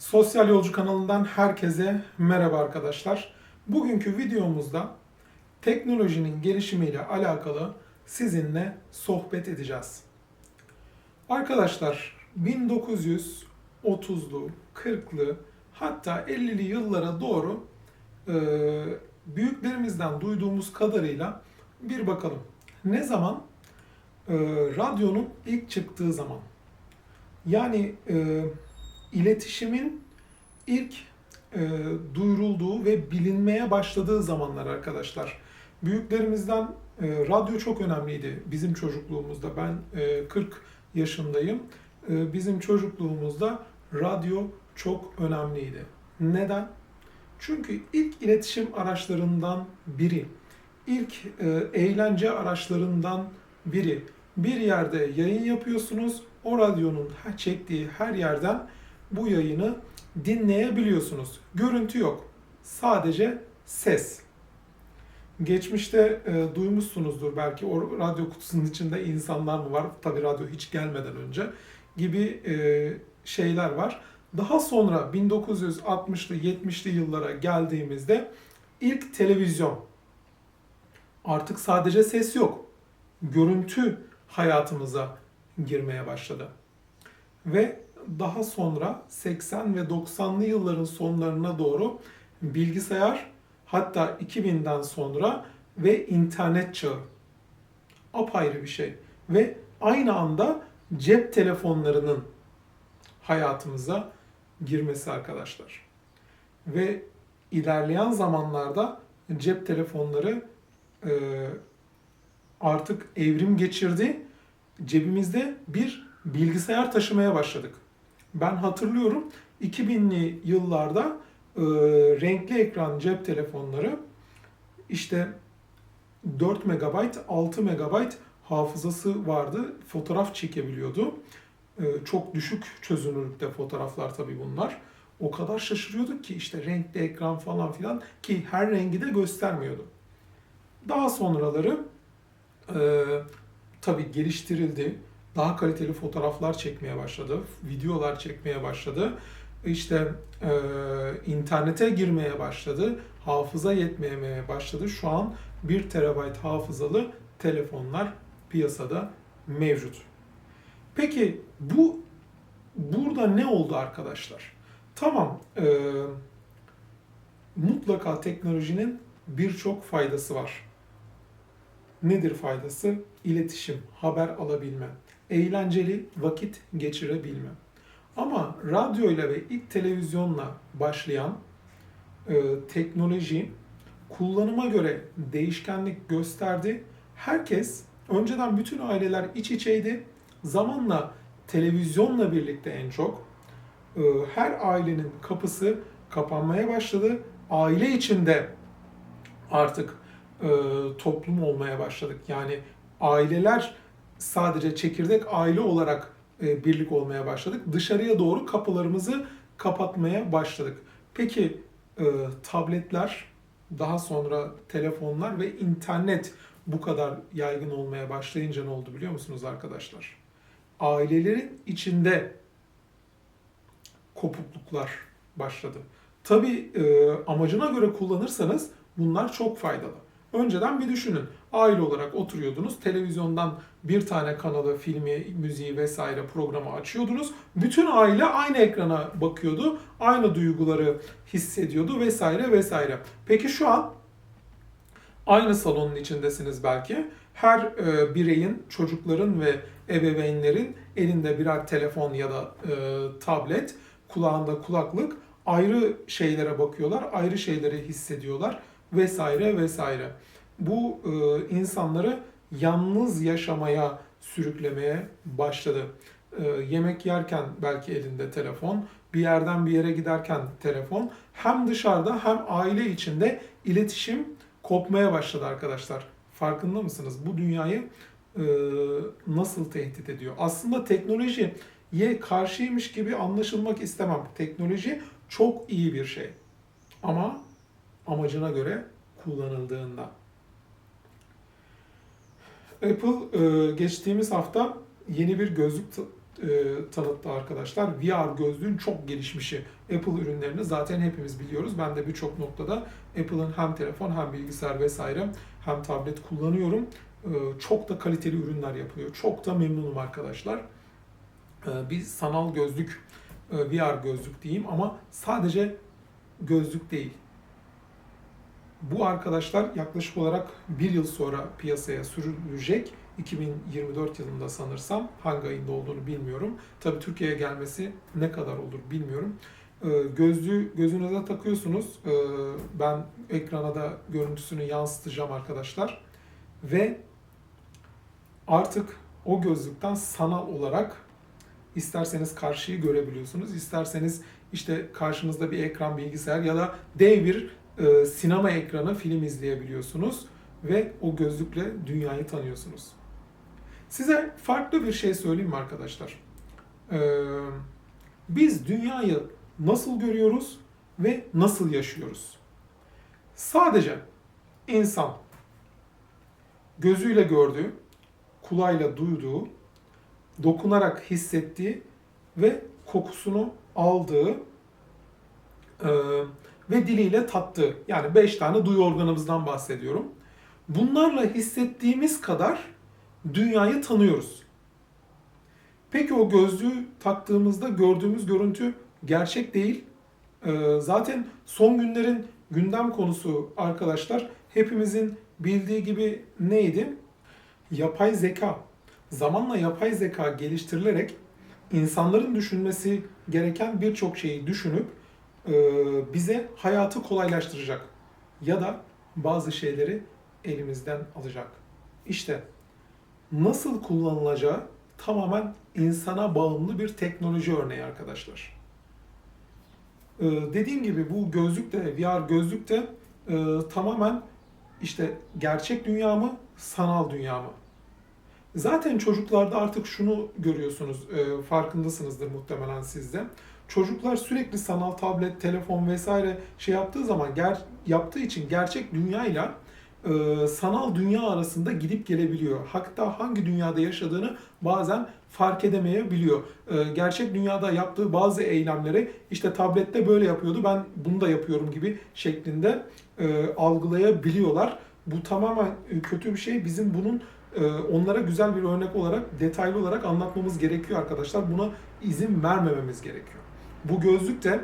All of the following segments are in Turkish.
Sosyal Yolcu kanalından herkese merhaba arkadaşlar. Bugünkü videomuzda teknolojinin gelişimiyle alakalı sizinle sohbet edeceğiz. Arkadaşlar 1930'lu, 40'lı hatta 50'li yıllara doğru e, büyüklerimizden duyduğumuz kadarıyla bir bakalım. Ne zaman? E, radyonun ilk çıktığı zaman. Yani e, iletişimin ilk e, duyurulduğu ve bilinmeye başladığı zamanlar arkadaşlar. Büyüklerimizden e, radyo çok önemliydi bizim çocukluğumuzda. Ben e, 40 yaşındayım. E, bizim çocukluğumuzda radyo çok önemliydi. Neden? Çünkü ilk iletişim araçlarından biri, ilk e, eğlence araçlarından biri. Bir yerde yayın yapıyorsunuz, o radyonun çektiği her yerden bu yayını dinleyebiliyorsunuz. Görüntü yok. Sadece ses. Geçmişte e, duymuşsunuzdur belki o radyo kutusunun içinde insanlar mı var? Tabii radyo hiç gelmeden önce gibi e, şeyler var. Daha sonra 1960'lı 70'li yıllara geldiğimizde ilk televizyon artık sadece ses yok. Görüntü hayatımıza girmeye başladı. Ve daha sonra 80 ve 90'lı yılların sonlarına doğru bilgisayar hatta 2000'den sonra ve internet çağı apayrı bir şey ve aynı anda cep telefonlarının hayatımıza girmesi arkadaşlar. Ve ilerleyen zamanlarda cep telefonları e, artık evrim geçirdi. Cebimizde bir bilgisayar taşımaya başladık. Ben hatırlıyorum 2000'li yıllarda e, renkli ekran cep telefonları işte 4 MB, 6 MB hafızası vardı. Fotoğraf çekebiliyordu. E, çok düşük çözünürlükte fotoğraflar tabii bunlar. O kadar şaşırıyorduk ki işte renkli ekran falan filan ki her rengi de göstermiyordu. Daha sonraları e, tabii geliştirildi. Daha kaliteli fotoğraflar çekmeye başladı, videolar çekmeye başladı. İşte e, internete girmeye başladı, hafıza yetmemeye başladı. Şu an 1 terabayt hafızalı telefonlar piyasada mevcut. Peki bu burada ne oldu arkadaşlar? Tamam, e, mutlaka teknolojinin birçok faydası var. Nedir faydası? İletişim, haber alabilme, eğlenceli vakit geçirebilme. Ama radyoyla ve ilk televizyonla başlayan e, teknoloji kullanıma göre değişkenlik gösterdi. Herkes, önceden bütün aileler iç içeydi. Zamanla televizyonla birlikte en çok e, her ailenin kapısı kapanmaya başladı. Aile içinde artık e, toplum olmaya başladık. Yani aileler sadece çekirdek aile olarak e, birlik olmaya başladık. Dışarıya doğru kapılarımızı kapatmaya başladık. Peki e, tabletler, daha sonra telefonlar ve internet bu kadar yaygın olmaya başlayınca ne oldu biliyor musunuz arkadaşlar? Ailelerin içinde kopukluklar başladı. Tabii e, amacına göre kullanırsanız bunlar çok faydalı. Önceden bir düşünün. Aile olarak oturuyordunuz. Televizyondan bir tane kanalı, filmi, müziği vesaire programı açıyordunuz. Bütün aile aynı ekrana bakıyordu. Aynı duyguları hissediyordu vesaire vesaire. Peki şu an aynı salonun içindesiniz belki. Her e, bireyin, çocukların ve ebeveynlerin elinde birer telefon ya da e, tablet, kulağında kulaklık ayrı şeylere bakıyorlar, ayrı şeyleri hissediyorlar vesaire vesaire. Bu e, insanları yalnız yaşamaya sürüklemeye başladı. E, yemek yerken belki elinde telefon, bir yerden bir yere giderken telefon. Hem dışarıda hem aile içinde iletişim kopmaya başladı arkadaşlar. Farkında mısınız? Bu dünyayı e, nasıl tehdit ediyor? Aslında teknolojiye karşıymış gibi anlaşılmak istemem. Teknoloji çok iyi bir şey. Ama amacına göre kullanıldığında. Apple e, geçtiğimiz hafta yeni bir gözlük e, tanıttı arkadaşlar. VR gözlüğün çok gelişmişi. Apple ürünlerini zaten hepimiz biliyoruz. Ben de birçok noktada Apple'ın hem telefon hem bilgisayar vesaire hem tablet kullanıyorum. E, çok da kaliteli ürünler yapıyor. Çok da memnunum arkadaşlar. Bir sanal gözlük, VR gözlük diyeyim ama sadece gözlük değil. Bu arkadaşlar yaklaşık olarak bir yıl sonra piyasaya sürülecek. 2024 yılında sanırsam hangi ayında olduğunu bilmiyorum. Tabii Türkiye'ye gelmesi ne kadar olur bilmiyorum. Ee, Gözlüğü gözünüze takıyorsunuz. Ee, Ben ekrana da görüntüsünü yansıtacağım arkadaşlar. Ve artık o gözlükten sanal olarak isterseniz karşıyı görebiliyorsunuz. isterseniz işte karşınızda bir ekran bilgisayar ya da dev bir e, sinema ekranı film izleyebiliyorsunuz ve o gözlükle dünyayı tanıyorsunuz. Size farklı bir şey söyleyeyim mi arkadaşlar? Ee, biz dünyayı nasıl görüyoruz ve nasıl yaşıyoruz? Sadece insan gözüyle gördüğü, kulağıyla duyduğu, dokunarak hissettiği ve kokusunu aldığı e, ve diliyle tattığı yani 5 tane duyu organımızdan bahsediyorum. Bunlarla hissettiğimiz kadar dünyayı tanıyoruz. Peki o gözlüğü taktığımızda gördüğümüz görüntü gerçek değil. Ee, zaten son günlerin gündem konusu arkadaşlar hepimizin bildiği gibi neydi? Yapay zeka. Zamanla yapay zeka geliştirilerek insanların düşünmesi gereken birçok şeyi düşünüp bize hayatı kolaylaştıracak ya da bazı şeyleri elimizden alacak. İşte nasıl kullanılacağı tamamen insana bağımlı bir teknoloji örneği arkadaşlar. Ee, dediğim gibi bu gözlük de VR gözlük de e, tamamen işte gerçek dünya mı, sanal dünya mı? Zaten çocuklarda artık şunu görüyorsunuz, e, farkındasınızdır muhtemelen siz de. Çocuklar sürekli sanal tablet, telefon vesaire şey yaptığı zaman ger, yaptığı için gerçek dünyayla e, sanal dünya arasında gidip gelebiliyor. Hatta hangi dünyada yaşadığını bazen fark edemeyebiliyor. E, gerçek dünyada yaptığı bazı eylemleri işte tablette böyle yapıyordu ben bunu da yapıyorum gibi şeklinde e, algılayabiliyorlar. Bu tamamen e, kötü bir şey. Bizim bunun onlara güzel bir örnek olarak detaylı olarak anlatmamız gerekiyor arkadaşlar. Buna izin vermememiz gerekiyor. Bu gözlük de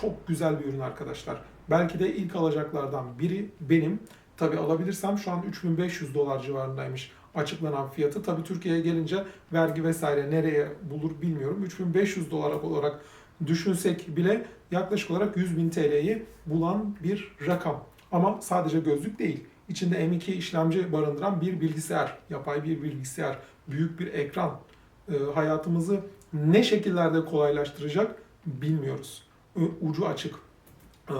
çok güzel bir ürün arkadaşlar. Belki de ilk alacaklardan biri benim. Tabi alabilirsem şu an 3500 dolar civarındaymış açıklanan fiyatı. Tabi Türkiye'ye gelince vergi vesaire nereye bulur bilmiyorum. 3500 dolar olarak düşünsek bile yaklaşık olarak 100 bin TL'yi bulan bir rakam. Ama sadece gözlük değil. İçinde M2 işlemci barındıran bir bilgisayar, yapay bir bilgisayar, büyük bir ekran e, hayatımızı ne şekillerde kolaylaştıracak bilmiyoruz. Ucu açık. E,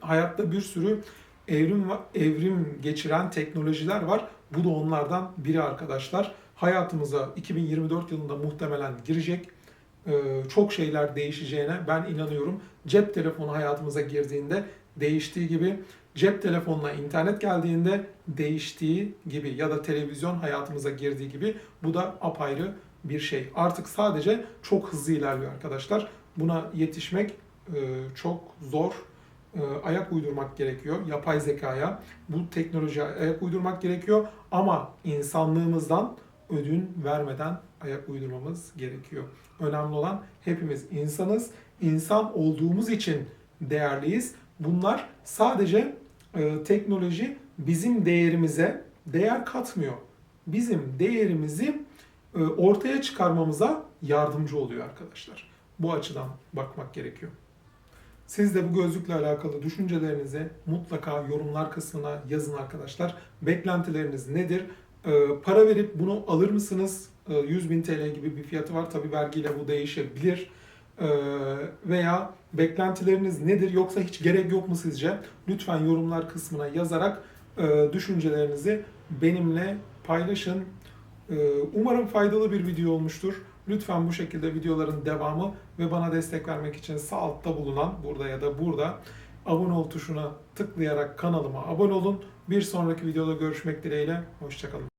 hayatta bir sürü evrim evrim geçiren teknolojiler var. Bu da onlardan biri arkadaşlar. Hayatımıza 2024 yılında muhtemelen girecek. Ee, çok şeyler değişeceğine ben inanıyorum. Cep telefonu hayatımıza girdiğinde değiştiği gibi cep telefonuna internet geldiğinde değiştiği gibi ya da televizyon hayatımıza girdiği gibi bu da apayrı bir şey. Artık sadece çok hızlı ilerliyor arkadaşlar. Buna yetişmek e, çok zor e, ayak uydurmak gerekiyor yapay zekaya. Bu teknolojiye ayak uydurmak gerekiyor ama insanlığımızdan ödün vermeden ayak uydurmamız gerekiyor. Önemli olan hepimiz insanız. İnsan olduğumuz için değerliyiz. Bunlar sadece e, teknoloji bizim değerimize değer katmıyor. Bizim değerimizi e, ortaya çıkarmamıza yardımcı oluyor arkadaşlar. Bu açıdan bakmak gerekiyor. Siz de bu gözlükle alakalı düşüncelerinizi mutlaka yorumlar kısmına yazın arkadaşlar. Beklentileriniz nedir? Ee, para verip bunu alır mısınız? Ee, 100 bin TL gibi bir fiyatı var. Tabi vergiyle bu değişebilir. Ee, veya beklentileriniz nedir? Yoksa hiç gerek yok mu sizce? Lütfen yorumlar kısmına yazarak e, düşüncelerinizi benimle paylaşın. Ee, umarım faydalı bir video olmuştur. Lütfen bu şekilde videoların devamı ve bana destek vermek için sağ altta bulunan burada ya da burada abone ol tuşuna tıklayarak kanalıma abone olun. Bir sonraki videoda görüşmek dileğiyle. Hoşçakalın.